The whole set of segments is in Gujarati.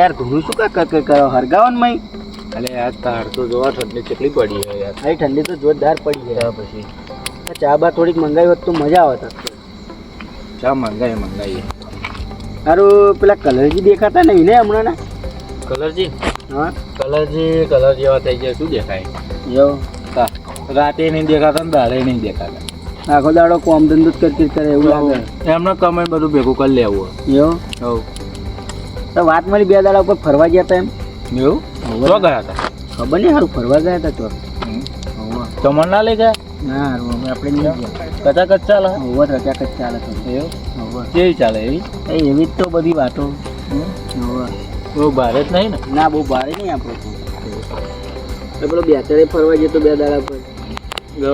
યાર ઘણું શું કા કર કરો હરગાવન મય. અલે યાર તાર તો જોવા ઠંડી કેટલી પડી છે યાર. અહીં ઠંડી તો જોરદાર પડી છે. પછી? ચા બા થોડીક મંગાવી હોત તો મજા આવત ચા મંગાવી મંગાવી. સારું પેલા કલરજી દેખાતા નહીં ને હમણાં ના કલરજી? હા? કલરજી કલર જેવા થઈ જાય શું દેખાય? જો રાતે નહીં દેખાતા ને દાડે નહીં દેખાતા. આખો દાડો કોમ ધંધો જ કરતી કરે એવું લાગે. એમને કમેન્ટ બધું ભેગું કરી લેવું. એવું? હવ. તો વાત મળી બે દાડા ઉપર ફરવા ગયા હતા એમ. એવું? તો ગયા હતા? ખબર નહીં સારું ફરવા ગયા હતા તો. તમને ના લઈ ગયા? ના અમે આપણે કચા કચ ચાલે? હોવો તો કચ ચાલે તો. એવું? કેવી ચાલે એવી? એ એવી જ તો બધી વાતો. હોવે. બહુ ભારે જ નહીં ને? ના બહુ ભારે નહીં આપણે તો. પેલો બે ચારે ફરવા જતો બે દાડા પર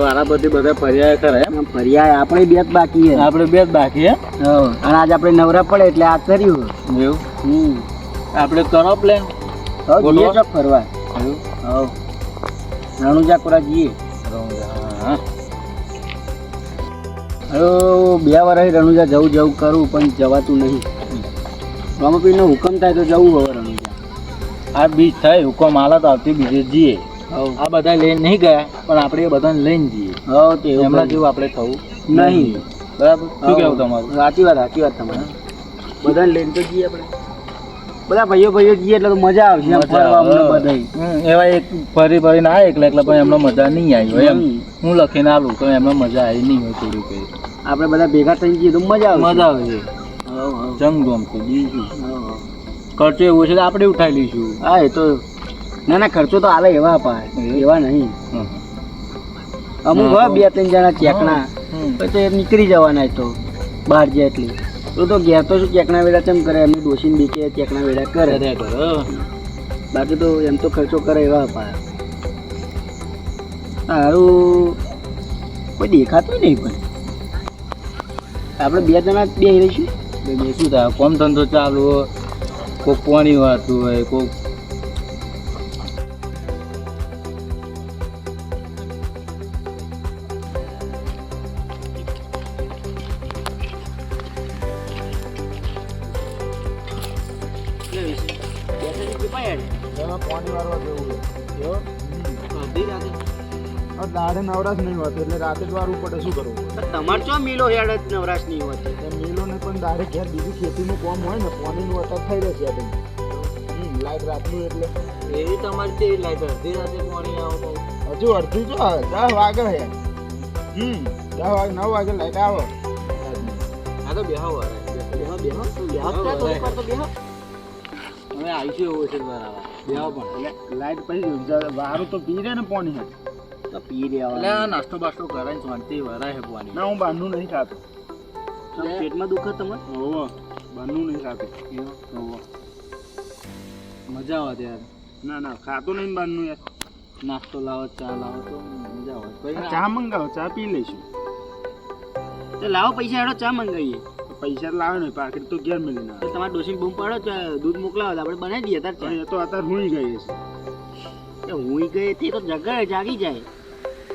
વારા બધી બધા એમ? આમ ફર્યા આપણે બે જ બાકી હે આપણે બે જ બાકી હે. અને આજ આપણે નવરા પડે એટલે આ કર્યું. એવું? હમ. આપણે કરો પ્લાન જઈએ છો ફરવા. હવ રણુજાપુરા જઈએ. હા. હવે બે વર્ષ રણુજા જવું જવું કરું પણ જવાતું નહીં. રામાપીરનો હુકમ થાય તો જવું હવે રણુજા. આ બીજ થાય હુકમ હાલત આવતી બીજે જઈએ. હવ આ બધા લઈને નહીં ગયા પણ આપણે એ બધાને લઈને જઈએ. હા તે એમના જેવું આપણે થવું નહીં. બરાબર? શું કહેવું તમારું? સાચી વાત સાચી વાત તમારે. બધાને લઈને તો જઈએ આપણે. બધા ભાઈઓ ભાઈઓ જઈએ એટલે તો મજા આવશે આવે. એવા એક ફરી ફરીને આ એકલા એકલા પણ એમને મજા નહીં આવી હોય એમ. હું લખીને આલું તો એમને મજા આવી નહીં હોય થોડી કઈ. આપણે બધા ભેગા થઈ જઈએ તો મજા આવે મજા આવે છે. જંગ ગમતું બીજું. ખર્ચો એવો છે આપણે ઉઠાવી લઈશું? હા એ તો ના ના ખર્ચો તો આલે એવા પાય એવા નહીં. અમુક બે ત્રણ જણા ચેકના. તો એ નીકળી જવાના તો. બહાર જાય એટલે. તો તો ઘેર તો શું ચેકના વેળા કેમ કરે? એમની ડોસીને બીકે ચેકના વેળા કરે. રે. કરો. બાકી તો એમ તો ખર્ચો કરે એવા પાયા સારું કોઈ દેખાતું નહીં પણ. આપણે બે જણા બે રહીશું. એટલે બે શું થાય કોમ ધંધો ચાલુ હોય પાણી વાળતું હોય કોક દાડે નવરાશ નહીં હોતી એટલે રાતે જ વારવું પડે શું કરવું તમારે ચો મિલો હેડ જ નવરાશ નહીં હોતી? મિલો ને પણ દાડે ઘેર બીજું ખેતીનું કામ હોય ને પાણીનું અત્યારે થઈ રહેશે આ બધું. હમ લાઈટ રાતનું એટલે. એવી તમારી તે લાઈટ અડધી રાતે પાણી આવો હજુ અડધી જો દસ વાગે હે. હમ દસ વાગે નવ વાગે લાઈટ આવે. આ તો બેહો. બેહો બેહો બેહો તો આવીશું એવો છે બરાબર. બેહો પણ. એટલે લાઈટ પછી જ- વારું તો પી રે ને પાણી તો પી એટલે આ નાસ્તો બાસ્તો કરાય શાંતિ વરાય હે પાણી. ના હું બાંધું નહીં ખાતો. પેટમાં દુખે તમે હોવો. બાંધું નહીં ખાતો. હોવો. મજા આવે ત્યારે. ના ના ખાતો નહીં બાંધું યાર. નાસ્તો લાવો ચા લાવો તો મજા આવે. પછી ચા મંગાવો ચા પી લઈશું. તો લાવો પૈસા હેડો ચા મંગાવીએ. પૈસા લાવે ને પાકીટ તો ઘેર મિલી ના તમારે ડોસીને બૂમ પાડો તો દૂધ મોકલાવો આપણે બનાવી દઈએ તાર ચા એ તો અત્યારે હુંય ગઈ છે એ હું ગઈ હતી તો જગાડે જાગી જાય.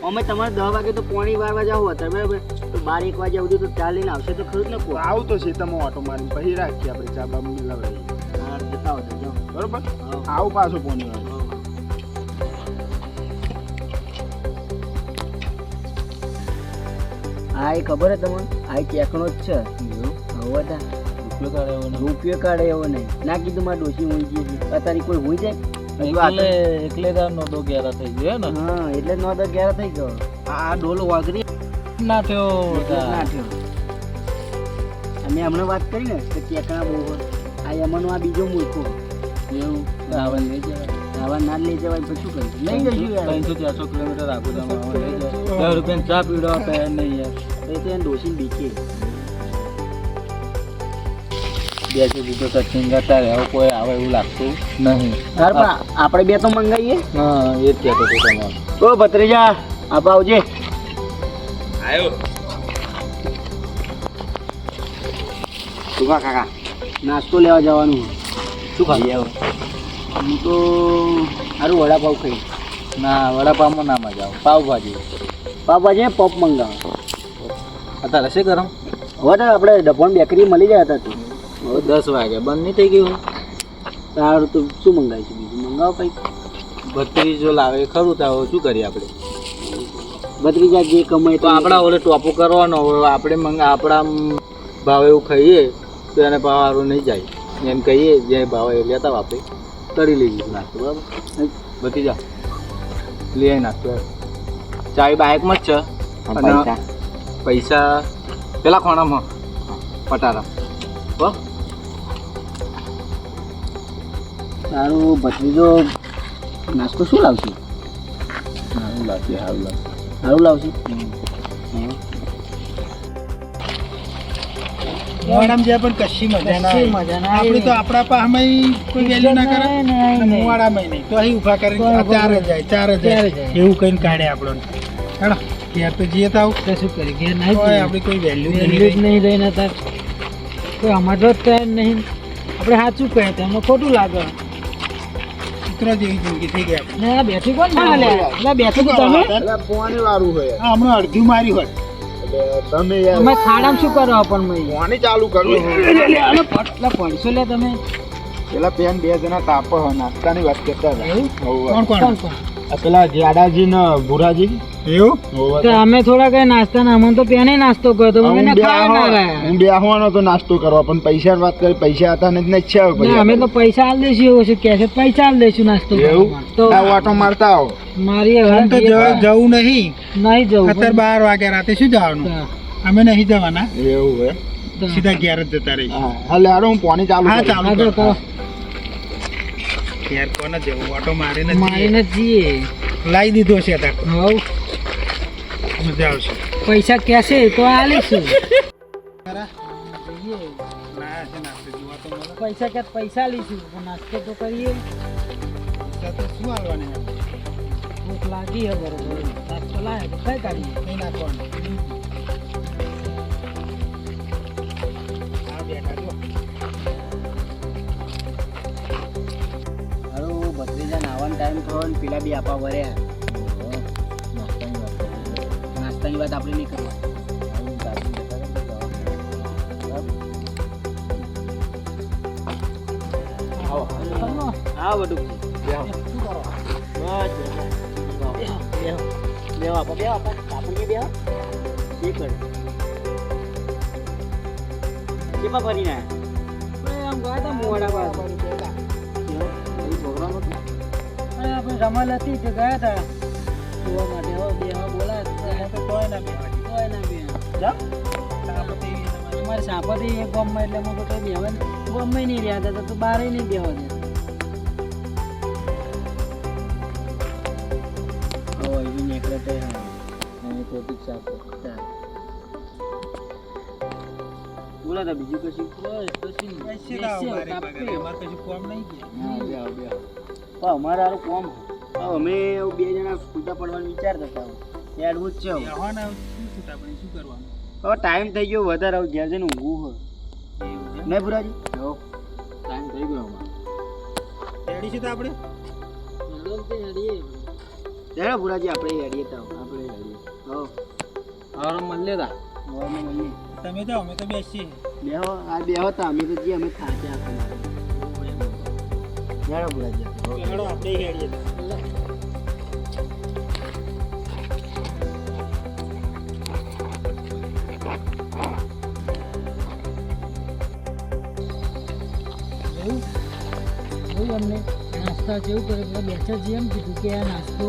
અમે તમારે દસ વાગે તો પોણી વાગે આવું હતા બરાબર? તો બાર એક વાગે સુધી તો ચા લઈને આવશે તો ખરું જ ને આવું તો છે તમે ઓટો મારીને પછી રાખીએ આપણે ચા બા હા જતા હોય બરોબર? આવું પાછું પોની વાગે. આ એ ખબર હે તમને? આ એ ચેકણો જ છે. હવે તા. રૂપિયો કાઢે એવો નહીં. રૂપિયો કાઢે એવો નહીં. ના કીધું મારે ડોસી હોઈ ગઈ અત્યારે કોઈ હોઈ જાય હજુ આ એકલે એકલે તાર નો તો ઘેરા થઈ ગયો ને? હા એટલે નો તો ઘેર થઈ ગયો. આ ડોલો વાગરી ના થયો ના થયો. અમે હમણાં વાત કરી ને કે બહુ આ એમાંનો આ બીજો મૂકો એવું? આવે લઈ જવાય. આવા ના લઈ જવાય પછી શું કરીશું? લઈ જઈશું ત્રણસો ચારસો કિલોમીટર આખું તમે ચા પીવડાવવા તૈયાર નહીં યાર. એ તો એને ડોસીને બીકે બે સુધી બીજો સચિન કરતા રહે કોઈ આવે એવું લાગતું નહીં. હાર પણ આપણે બે તો મંગાવીએ હા એ જ કહેતો હતો તમારે ઓ ભત્રીજા આપ આવજે. આવ્યો સુકા કાકા? નાસ્તો લેવા જવાનું. શું ખાઈ આવો. હું તો સારું વડાપાવ ખાઈ. ના વડાપાવમાં ના મજા આવે. પાવભાજી. પાવભાજી પપ મંગાવો. અત્યારે હશે ગરમ? હવે તો આપણે ડભોણ બેકરી મળી જાય હતા તું. હવે દસ વાગે બંધ નહીં થઈ ગયું. તારું તો શું મંગાવીશું બીજું? મંગાવો કંઈક. ભત્રીજો લાવે ખરું તો શું કરીએ આપણે? ભત્રીજા જે કમાય તો આપણા ઓલે ટોપો કરવાનો હવે આપણે મંગા આપણા ભાવે એવું ખાઈએ તો એને ભાવ સારું નહીં જાય. એમ કહીએ જે ભાવે લેતા હોય આપણે. કરી લઈએ નાસ્તો બરાબર? બધી જા લઈ આવી નાસ્તો ચાવી બાઇકમાં જ છે. અને પૈસા. પેલા ખોણામાં. પટારા. હો? તારું ભત્રીજો નાસ્તો શું લાવશે? સારું લાવશે સારું લાવશે સારું લાવશે? મોડામ જે પણ કશી મજા ના મજા ના આપણે તો આપણા પાસમાં કોઈ વેલ્યુ ના કરે. નહીં, નહીં. તો અહીં ઊભા કરીને ચાર હજાર જાય. ચાર હજાર. એવું કઈ કાઢે આપણને. હેડો ઘેર તો જઈએ તો આવું શું કરી ઘેર હોય આપણી કોઈ વેલ્યુ વેલ્યુ જ નહીં રહીને તાર. કોઈ અમારો જ નહીં. આપણે સાચું કહે તો અમને ખોટું લાગે. કૂતરો જેવી જિંદગી થઈ ગઈ આપણી ને બેઠી કોણ ના લે. એટલે બેઠી તો તમે? પોણી વાળું હોય. હા હમણાં અડધી મારી હોય. તમે તમે ખાડામાં શું કરો પણ મેં પોણી ચાલુ કરવું. એટલે પડશો લે તમે. પેલા પેન બે જણા તાપ નાસ્તાની વાત કરતા હતા. કોણ? કોણ કોણ? પેલા જાડાજી ને ભુરાજી એવું તો. અમે થોડા કઈ નાસ્તા ના અમને તો પેને નાસ્તો કર્યો તો અમે ખાવા ના ગયા હું બેહવાનો તો નાસ્તો કરવા પણ પૈસા વાત કરી પૈસા હતા ને જ નહીં ઈચ્છા અમે તો પૈસા આલ દેશું એવું છે? કે પૈસા આલ દેશું નાસ્તો એવું? તો આ ઓટો મારતા આવો. મારી હવે તો જવું નહીં. નહીં જવું અત્યારે બાર વાગ્યા રાતે શું જવાનું? અમે નહીં જવાના. એવું હે? સીધા ઘેર જ જતા રહી હા હાલે હું પોની ચાલુ હા હા, ચાલુ તો કોને જવું ઓટો મારીને મારીને જઈએ. લાવી દીધો છે તાર હવ. મજા આવશે. પૈસા કહેશે તો આલીશું પૈસા કે પૈસા લઈશું. નાસ્તો તો કરીએ. શું હાલવાની ભૂખ લાગી હે બરોબર. નાસ્તો લાવે તો કઈ કાઢીએ. નાખવાનું. ભત્રીજા નાવાનો ટાઈમ થયો ને પેલા બી આપા વર્યા નાસ્તાની વાત આપણે નહીં કરવા હા બધું બેહો આપો બેહો આપો આપણે બેહો એક મિનિટ કેપા ફરીને આમ ગયા તા મોડા આપણે રમલ હતી તે ગયા હતા જોવા માટે. હવે બેહવા બોલા તો તોય ના બે તોય ના બે અમારે સાપતી એક ગામમાં એટલે હું તો કઈ બેહવા ગામમાં નહીં રહ્યા હતા તો બારે નહીં બેવા દે. એવી નીકળે તે બોલો તો બીજું કશું? કશું કોમ નહીં. પણ અમારે આરો કોમ. અમે બે જણા છૂટા પડવાનું વિચારતા હતા. હવે. એડવું જ છે હવે. છૂટા પડી શું કરવાનું? હવે ટાઈમ થઈ ગયો વધારે આવું ઘેર જઈને ઊંઘું હોય. નહીં ભુરાજી? ટાઈમ થઈ ગયો રેડી છે તો આપણે? ચાલો ભુરાજી આપણે હેડીએ તો. આપણે હેડીએ. હો. હવે મળીએ તા. હવે મળીએ. તમે જાઓ અમે તો બેસીએ. બેહો આ બેહો તો અમે તો જે અમે થાક્યા આપણે. ભુરાજી આપણે. હેડો આપણે હેડીએ. અમને નાસ્તા જેવું કરે પેલા બેઠા છીએ એમ કીધું કે આ નાસ્તો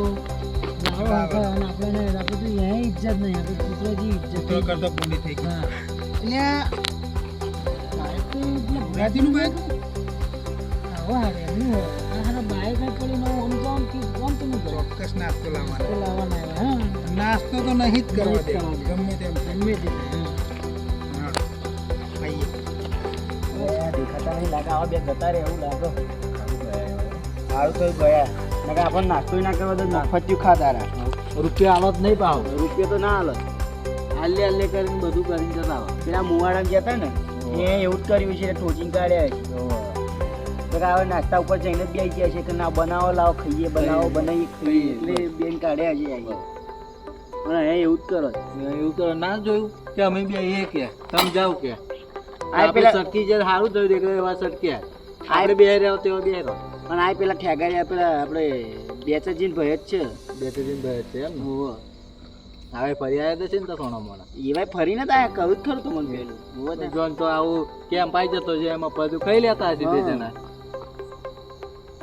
લાવો. અને આપણે આપણે તો અહીંયા ઇજ્જત નહીં આપણે કૂતરોજી ઇજ્જત કરતો પૂરી થઈ હા. બાઈક તો એટલે બાઈક આવો હારે એમનું હોય આ હારા બાઈક નહીં પડી આમ તો આમ તો નહીં કરો ચોક્કસ નાસ્તો લાવવાનો. તો લાવવાના નાસ્તો તો નહીં જ કરવા દે ગમે તેમ ગમે તે દેખાતા નહીં લાગે આવા બે જતા રહે એવું લાગે. સારું તો ગયા નકર આપણને નાસ્તો ના કરવા તો મફતિયું ખાતા રહ્યા રૂપિયા આલો જ નહીં પાવ રૂપિયા તો ના હાલો હાલે હાલે કરીને બધું કરીને જતા આવો પેલા મુવાડા ગયા હતા ને એ એવું જ કર્યું છે ટોચિંગ કાઢ્યા છે હવે નાસ્તા ઉપર જઈને જ બેસી ગયા છે કે ના બનાવો લાવો ખાઈએ બનાવો બનાવી ખાઈએ. એટલે બેન કાઢ્યા છે પણ અહીંયા એવું જ કરો. એવું કરો ના જોયું કે અમે બે એ કે તમે જાઓ કે આ પેલા સટકી જે સારું થયું એટલે એવા સટક્યા આપણે બે રહ્યો તેવા બે રહ્યો પણ આ પેલા ઠેગાડ્યા પેલા આપણે બેચરજીન ભય જ છે. બે ભય ભાઈ છે એમ હોવ. હવે ફરી આવ્યા તો છે ને તો સોનો મોના એવાય ફરીને તો આયા? કહું જ ખરું તો મને. જોન તો આવું કેમ પાઈ જતો છે એમાં બધું ખાઈ લેતા હશે બે જણા.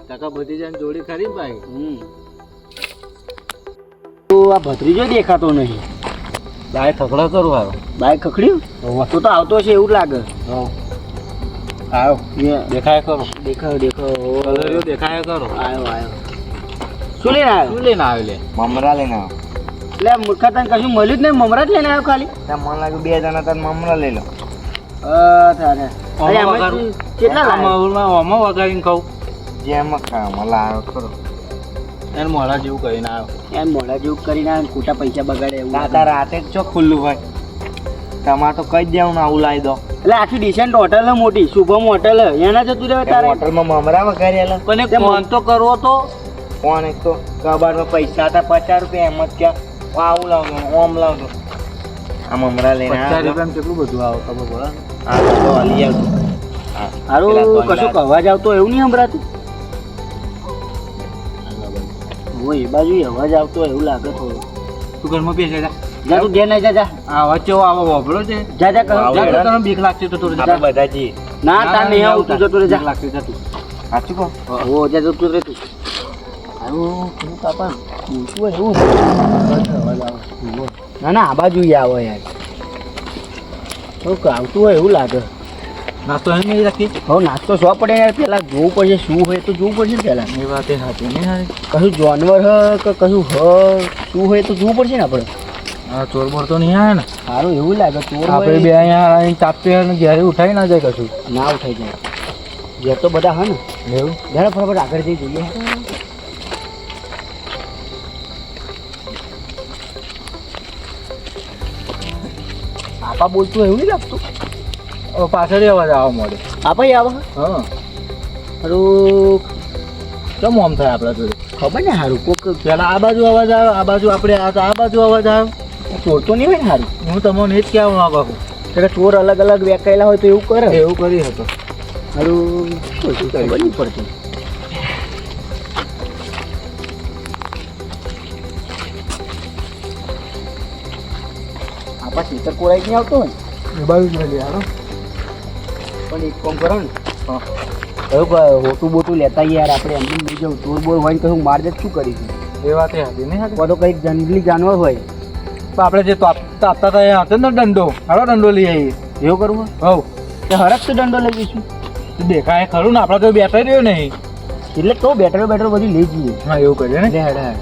કાકા ભત્રીજા ને જોડી ખરી ભાઈ? હમ. તો આ ભત્રીજો દેખાતો નહીં. બાય થકડા કરું હારો. બાય ખખડ્યું? તો તો આવતો છે એવું લાગે. આવ્યો દેખાય કરો દેખાયો દેખાયો. કલર્યો દેખાય કરો આવ્યો આવ્યો શું લઈને આવ્યો શું લઈને આવ્યો લે? મમરા લઈને આવ્યો. એટલે મૂર્ખા તને કશું મળ્યું જ નહીં? મમરા જ લઈને આવ્યો ખાલી? મને લાગ્યું બે જણા તને મમરા લઈ લો. અ તારે. કેટલા લાવ્યો? ઓમાં વગાડીને ખાઉં. જેમ કામ લાવ્યો ખરો. એને મોડા જેવું કરીને આવ્યો એમ મોડા જેવું કરીને આવે ને ખોટા પૈસા બગાડે એવું દાદા રાતે જ છો ખુલ્લું હોય? તમારે તો કઈ જ દેવું આવું લાવી દો. એટલે આખી ડિસેન્ટ હોટલ મોટી શુભમ હોટલ હે. એના જતું રહેવાય તારે? હોટલમાં મમરા એક તેમ ફોન તો કરવો તો? કોણ એક તો કબાટમાં પૈસા હતા પચાસ રૂપિયા એમ જ ક્યાં આવું લાવજો ઓમ લાવજો આ મમરા લઈને પચાસ આવ્યો. રૂપિયામાં કેટલું બધું આવો ખબર પડે? હા તો હલી આવતું હારું કશું કહેવા જાવ તો એવું નહીં સંભળાતું? હોય એ બાજુ અવાજ આવતો એવું લાગે થોડું. તું ઘરમાં બેસે જા જા. તું ઘેર નહીં જા જા. આ વચ્ચે આવો વાપરો છે જા. જા કહું. આવો જા તો તને બીક લાગશે તો તું જા. બધા જી. ના તાર નહીં આવું તું. જતું તું જા લાગશે જા તું સાચું કહો. ઓ જા જતું રહે તું. હારું કેવું કાપા બોલતું હોય એવું? અવાજ આવે. ના ના આ બાજુ આવે યાર. આવતું હોય એવું લાગે. નાસ્તો એમ નહીં રાખી હવે નાસ્તો શો પડે યાર. પેલા જોવું પડશે શું હોય તો જોવું પડશે ને પેલા. એ વાત એ સાચી ને યાર. કશું જાનવર હ કે કશું હ શું હોય તો જોવું પડશે ને આપણે હા ચોર બોર તો નહીં આવે ને? સારું એવું લાગે ચોર આપણે બે અહીંયા આવીને તાપીએ અને ઘેરે ઉઠાઈ ના જાય કશું. ના ઉઠાઈ જાય. ઘેર તો બધા હા ને. એવું? જરા ફટાફટ આગળ જઈ જોઈએ. આપા બોલતું એવું નહીં લાગતું? પાછળ અવાજ આવવા મળે. આપણે આવે? હા. હારું. કેમ આમ થાય આપણા જોડે? ખબર ને સારું કોક પેલા આ બાજુ અવાજ આવ્યો આ બાજુ આપણે આ તો આ બાજુ અવાજ આવ્યો ચોર તો નહીં હોય ને સારું હું તમને એ જ કહેવા માંગુ છું. એટલે ચોર અલગ અલગ વેકાયેલા હોય તો એવું કરે? એવું કરી હતો હારું શું ખબર નહીં પડતું. આપણે ખેતર કોરાઈ જ નહીં આવતો હોય? એ બાજુ જ લઈ હાલો. પણ એક કામ કરો ને. કયું હોટું બોટું લેતા યાર આપણે એમ લઈ જાઉં ચોર બોર હોય ને માર તો શું કરીશું? એ વાત એ હતી નહીં તો કંઈક જંગલી જાનવર હોય. તો આપણે જે તાપતા હતા એ હતો ને દંડો. હાલો દંડો લઈ આવીએ એવું કરવું હવ. તો હરક તો દંડો લઈ જઈશું. દેખાય ખરું ને આપણે તો બેઠા રહ્યો નહીં. એટલે તો બેટરો બેટરો બધી લઈ જઈએ. હા એવું કરીએ ને? હેડ હેડ.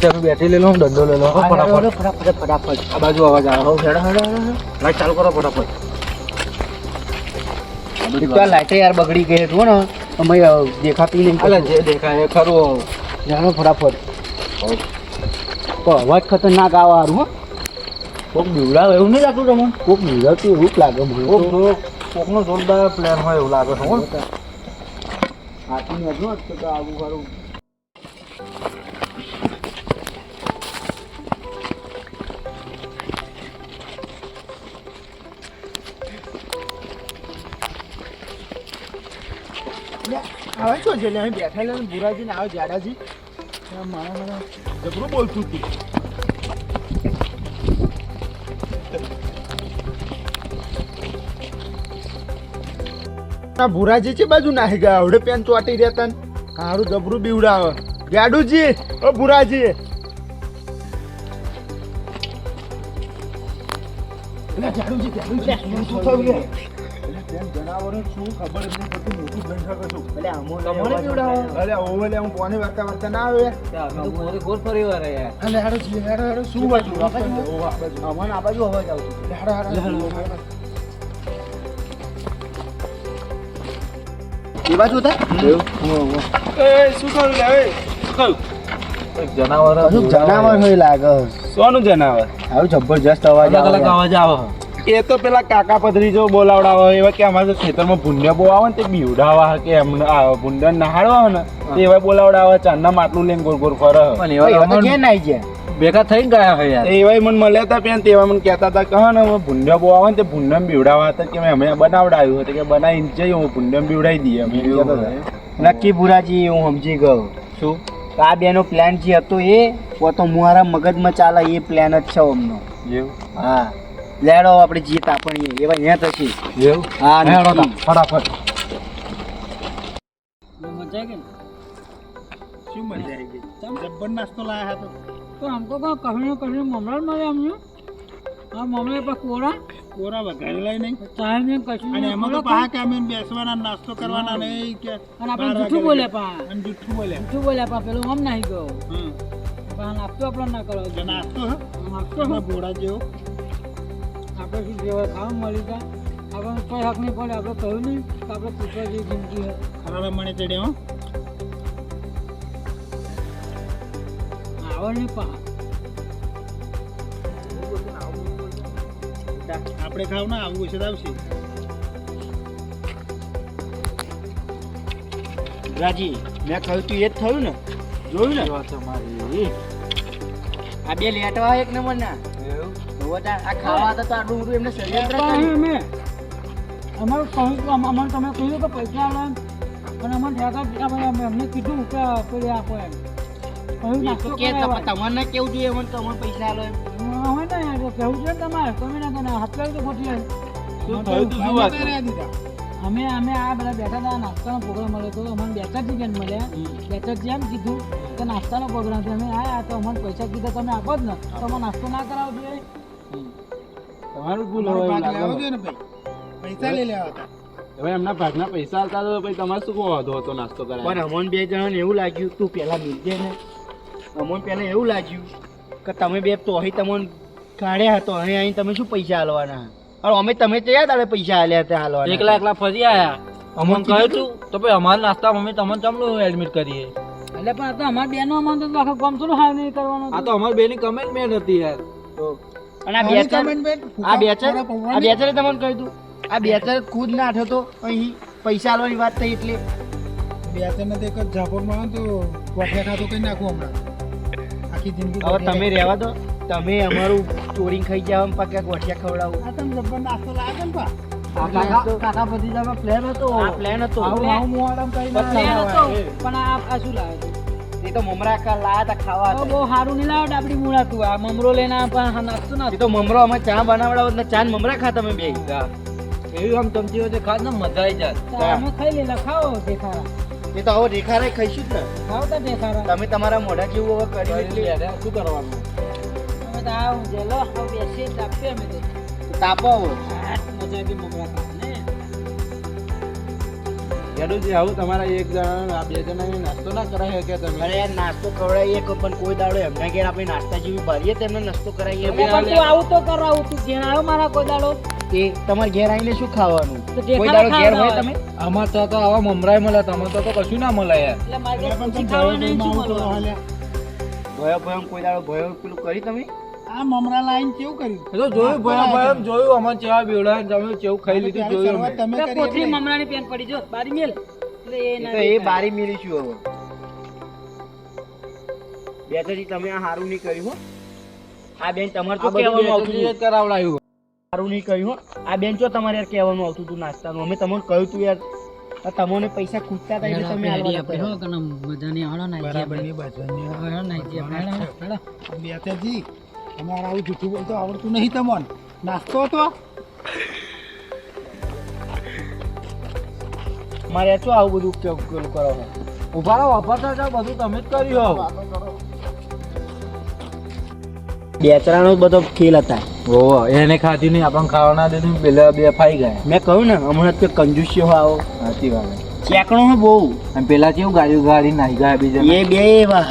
તમે બેઠી લઈ લો હું દંડો લઈ લો ફટાફટ. ફટાફટ ફટાફટ. આ બાજુ અવાજ આવે. હેડ, હેડ, હેડ, હેડ. લાઈટ ચાલુ કરો ફટાફટ. તો લાઈટે યાર બગડી ગઈ હતું ને. અમે દેખાતી નહીં. જે દેખાય ખરું. જાણો ફટાફટ. અવાજ ખતરનાક આવવાનું હો. કોક બીવડાવે એવું નહીં લાગતું તમને? કોક બીવડાવતું એવું જ લાગે મને. કોકનો જોરદાર પ્લાન હોય એવું લાગે છે હાથીને જ તો આવું ખરું છે અમે બેઠેલા ને બુરાજી ને આવે જાડાજી. મારા મારા જબરું બોલતું હતું આ ભુરાજી છે બાજુ નાહી ગયા? આવડે પેન ચોટી રહ્યા તન. હારું જબરું બીવડાવે. ગાડુજી ઓ ભુરાજી. ગાડુજી જાડુજી શું થયું લે જનાવરો શું ખબર જ નહીં પડતી મોટું બંધા કશું એટલે અમોને તમને પીવડાવો? અરે ઓવે લે હું કોની વાર્તા વાર્તા ના આવે? ગોર ફરી વાર યાર. અલે હાડો જી હાડો હાડો શું બાજુ આ આ બાજુ અવાજ આવતો હતો. હાડો હાડો એ બાજુ હતા એ શું લે એ જનાવર જનાવર હોય લાગે. સોનું જનાવર. આવું જબરજસ્ત અવાજ અલગ અલગ અવાજ આવે. એ તો પેલા કાકા પધરી જો બોલાવડાવે એવા કે અમારે ખેતરમાં ભૂંડ્યા બહુ આવે ને તે બીવડાવા કે એમને ભૂંડા નહાડવા ને તે એવા બોલાવડાવે ચાંદના માટલું લઈને ગોર ગોર ફરે. ભેગા થઈ ગયા હોય યાર. એવાય મને મળ્યા હતા પેન તેવા મને કહેતા હતા કે હા ને હવે ભૂંડ્યો બહુ આવે ને તે ભૂંડમ બીવડાવા હતા કે અમે બનાવડાવ્યું હતું કે બનાવીને જઈએ હું ભૂંડમ બીવડાવી દઈએ. અમે. નક્કી ભુરાજી હું સમજી ગયો. શું? આ આ બેનો પ્લાન જે હતો એ તો મારા મગજમાં ચાલે એ પ્લાન જ છે અમનો. હા. લેડો આપણે જીત આપણી એવા અહીંયા થશે એવું? હા લેડો તા ફટાફટ. મજા આવી ગઈ શું મજા આવી ગઈ? તમે જબ્બર નાસ્તો લાયા હતો તો? આમ તો કહો કહ્યું કહ્યું મમરા મળે અમને આ મમરા પર કોરા. કોરા વઘારેલા નહીં. ચાર ને કશું અને એમાં તો પાહા કામે બેસવાના નાસ્તો કરવાના નહીં કે અને આપણે જૂઠું બોલ્યા પા અને જૂઠું બોલ્યા. જૂઠું બોલ્યા પા પેલો આમ નહીં ગયો. હમ. નાસ્તો આપણો ના કરો નાસ્તો નાસ્તો ભોળા જેવો. આપણે શું જેવા ખાવા મળી ગયા આપણને કોઈ હક નહીં પડે આપણે કહ્યું નહીં તો આપણે પૂછવા જેવી જિંદગી ખરાબ મને તેડે હો. આવડ નહીં પા. આપણે ખાવ ના આવું છે આવશે. રાજી મેં કહ્યું તું એ જ થયું ને? જોયું ને? વાત તમારી આ બે લેટવા એક નંબર ના આ ખાવા તો આ ડુંગરું એમને ષડયંત્ર અમે અમારું કહ્યું અમને તમે કહ્યું કે પૈસા લે એમ. અને અમને ઠેકા અમે અમે એમને કીધું કે પેલી આપો એમ. તમને કેવું જોઈએ મને તો અમને પૈસા આલો એમ. હવે ને છે તમારે તમે? ના હાથ તો ખોટી થયું તું? દીધા. અમે અમે આ બધા બેઠા હતા નાસ્તાનો પ્રોગ્રામ મળ્યો તો. અમને બે ચાર મળ્યા. બે ચાર જેમ કીધું કે નાસ્તાનો પ્રોગ્રામ છે. અમે આયા તો અમને પૈસા કીધા તમે આપો જ ને. તો અમે નાસ્તો ના કરાવો જોઈએ. તમારું ભૂલ હોય ને ભાઈ. પૈસા લઈ લેવા હતા. હવે એમના ભાગના પૈસા હતા તો તમારે શું કહો? હતો નાસ્તો નાસ્તો પણ કરાય અમોન બે જણાને એવું લાગ્યું તું પેલા મિલજે ને. અમોન પેલા એવું લાગ્યું કે તમે બે તો અહીં તમને કાઢ્યા હતો અહીં અહીં તમે શું પૈસા હાલવાના અરે અમે તમે તો યાદ આવે પૈસા હાલ્યા હતા હાલવાના એકલા એકલા ફરી આયા. અમને કહ્યું તું? તો ભાઈ અમારા નાસ્તા મમ્મી તમને ચમનું એડમિટ કરીએ? એટલે પણ આ તો અમારા બેનો અમારે તો આખા ગમતું હાલ નહીં કરવાનું આ તો અમારી બેની કમેન્ટમેન્ટ હતી યાર. અને આ બેચર આ બેચર આ બેચરે તમને કહી દઉં આ બેચર ખુદ ના થતો અહીં પૈસા આલવાની વાત થઈ એટલે. બે ને તો એક જ ઝાપોરમાં તો ગોઠિયા ખાતો કઈ નાખું હમણાં. આખી જિંદગી હવે તમે રહેવા દો તમે અમારું ચોરી ખાઈ જાવ પાક્યા ગોઠિયા ખવડાવો. આ તમે જબ્બર નાસ્તો લાગે ને પા? કાકા કાકા ભતીજામાં પ્લેન હતો. પ્લાન હતો. પણ આ શું લાવે તો મમરા કા લાયા ખાવા તો બહુ સારું નહીં લાવે આપડી મૂળા તું. આ મમરો લઈને પણ હા નાસ્તો ના તો મમરો અમે ચા બનાવડાવો એટલે ચા મમરા ખાતા અમે બે. એવી આમ ચમચી વચ્ચે ખાત ને મજા આવી જાય અમે ખાઈ લેલા ખાઓ દેખારા. એ તો હવે દેખારા ખાઈશું જ ને. ખાઓ તો દેખારા. તમે તમારા મોઢા જેવું હવે કરી શું કરવાનું? તમે તો આવું જેલો લો હવે બેસી તાપે અમે તાપો હવે મજા આવી મમરા ખાવાને આવું તમારા એક જણા આ બે જણા નાસ્તો ના કરાય કે તમે? અરે યાર નાસ્તો ખવડાવીએ કોઈ પણ કોઈ દાડો એમના ઘેર આપણે નાસ્તા જેવી ભરીએ તેમને નાસ્તો કરાવીએ. પણ તું આવું તો કરાવું તું ઘેર આવ્યો મારા કોઈ દાડો. એ તમારે ઘેર આવીને શું ખાવાનું? કોઈ દાડો ઘેર હોય તમે? અમાર તો તો આવા મમરાય મળે તમે તો તો કશું ના મળે યાર. એટલે મારે તમે શું ભયો મળવાનું? ભયો ભયો કોઈ દાડો ભયો પેલું કરી તમે? આ મમરા લાઈન કેવું કર્યું એ તો જોયું ભયા ભયા જોયું અમારે ચેવા બેવડા તમે ચેવું ખાઈ લીધું જોયું અમે. તમે એટલે. મમરાની પેન પડી જો બારી મેલ એટલે એ એ ના તો એ. બારી મેળીશું હવે બેટાજી તમે આ હારું નહીં કર્યું હો આ બેન તમારે તો કહેવાનું આવતું હતું. જ કરાવડાવ્યું સારું નહીં કર્યું હો આ બેન ચો તમારે યાર કહેવાનું આવતું હતું નાસ્તાનું અમે તમને કહ્યું હતું યાર તમને પૈસા ખૂટતા હતા એટલે તમે હેડી હાલવા આપણે હો નતા. કને મજાની હાલો નાઈ બરાબરની ગયા હેડો, હેડો. બેતાજી અમારે આવું જૂઠું બોલતો આવડતું નહીં તમને. નાસ્તો હતો? મારે શું આવું બધું કેવું કરો ઊભા રહો વાપરતા જાઓ બધું તમે જ કર્યું બેચરાનો બધો ખેલ હતા. ઓહો એને ખાધી નહીં આપણને ખાવાના દીધું પેલા બે ફાઈ ગયા. મેં કહ્યું ને હમણાં તો કંજુસ્યો આવો. સાચી વાત. ચેકણો બહુ. અને પેલા કેવું ગાડી ગાડી નાહી ગયા બીજા એ બે એવા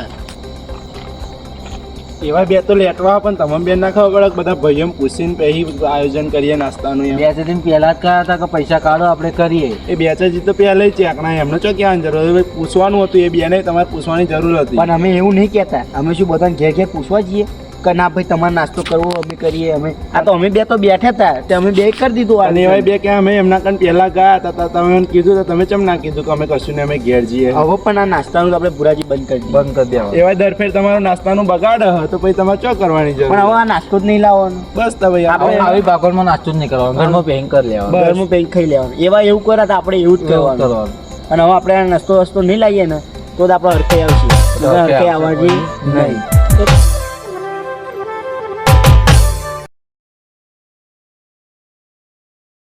એવા બે તો લેટવા પણ તમામ બેન ના ખબર પડે બધા ભાઈઓ પૂછીને પછી આયોજન કરીએ નાસ્તાનું એમ. બે દિન પહેલા જ કહ્યા હતા કે પૈસા કાઢો આપણે કરીએ. એ બેચાજી તો પહેલા ચેકણા એમને ચો ક્યાં જરૂર પૂછવાનું હતું એ બેને તમારે પૂછવાની જરૂર હતી. પણ અમે એવું નહીં કહેતા. અમે શું બધાને ઘેર ઘેર પૂછવા જઈએ? કે ના ભાઈ તમારે નાસ્તો કરવો અમે કરીએ અમે. આ તો અમે બે તો બેઠા હતા તે અમે બે કરી દીધું આ અને એવાય બે કે અમે એમના કન પહેલા ગયા હતા તો તમે કીધું તો તમે ચમ ના કીધું કે અમે કશું ને અમે ઘેર જઈએ? હવે પણ આ નાસ્તાનું આપણે ભુરાજી બંધ કરી બંધ કરી દેવા એવા દરફેર તમારો નાસ્તાનું બગાડ તો પછી તમારે ચો કરવાની જરૂર? પણ હવે આ નાસ્તો જ નહીં લાવવાનો. બસ તો ભાઈ આપણે આવી ભાગોળમાં નાસ્તો જ નહીં કરવાનો. ઘરમાં પેઇંગ કરી લેવાનું. ઘરમાં પેક ખાઈ લેવાનું. એવા એવું કરે તો આપણે એવું જ કરવાનું. અને હવે આપણે આ નાસ્તો વસ્તો નહીં લાવીએ ને તો જ આપણે હરખાઈ આવશે. હરખાઈ આવવાની નહીં.